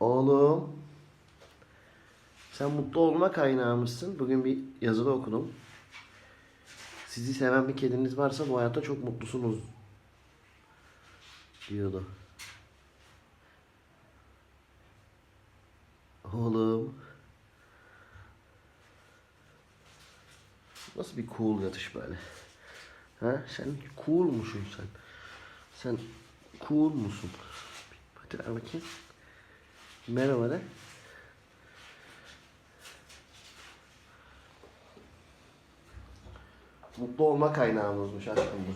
Oğlum. Sen mutlu olma kaynağımızsın. Bugün bir yazıda okudum. Sizi seven bir kediniz varsa bu hayatta çok mutlusunuz. Diyordu. Oğlum. Nasıl bir cool yatış böyle? Ha? Sen cool musun sen? Sen cool musun? Hadi ver bakayım. Merhaba de. Mutlu olma kaynağımızmış aşkım bu.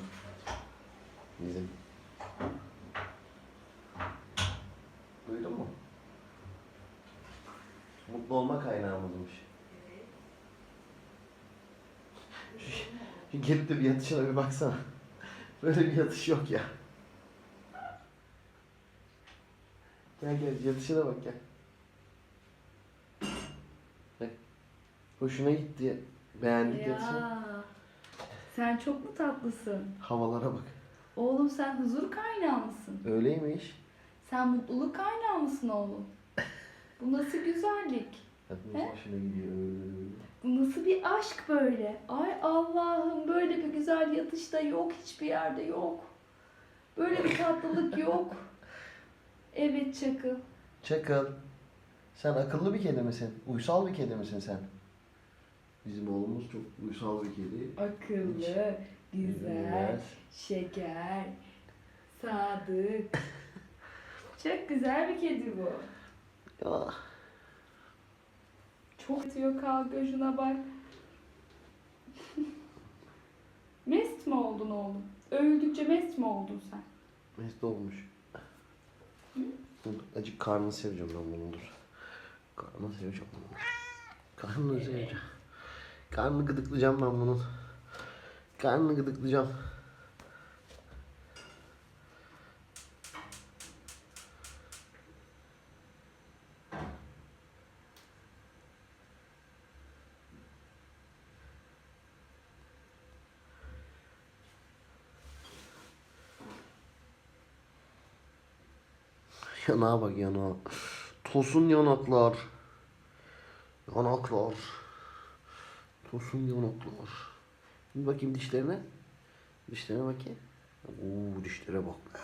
Bizim. Duydun mu? Mutlu olma kaynağımızmış. Şu Gelip de bir yatışına bir baksana. Böyle bir yatış yok ya. Gel gel yatışına bak gel. Bak. Hoşuna gitti. Beğendik yatışını. Ya. Sen çok mu tatlısın? Havalara bak. Oğlum sen huzur kaynağı mısın? Öyleymiş. Sen mutluluk kaynağı mısın oğlum? Bu nasıl güzellik? He? hoşuna gidiyor. Bu nasıl bir aşk böyle? Ay Allah'ım böyle bir güzel yatış da yok hiçbir yerde yok. Böyle bir tatlılık yok. Evet Çakıl. Çakal. Sen akıllı bir kedi misin? Uysal bir kedi misin sen? Bizim oğlumuz çok uysal bir kedi. Akıllı, Güzel. güzel, şeker, sadık. Çok güzel bir kedi bu. Ya. Çok atıyor kavga şuna bak. mest mi oldun oğlum? Övüldükçe mest mi oldun sen? Mest olmuş. Acık karnını seveceğim ben bunun dur. Karnını seveceğim bunun. Karnını seveceğim. Karnını gıdıklayacağım ben bunun. Karnını gıdıklayacağım. Yanağa bak yanağa. Tosun yanaklar. Yanaklar. Tosun yanaklar. Bir bakayım dişlerine. Dişlerine bakayım. Oo dişlere bak be.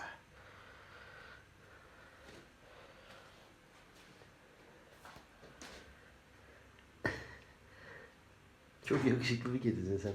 Çok yakışıklı bir kedisin sen.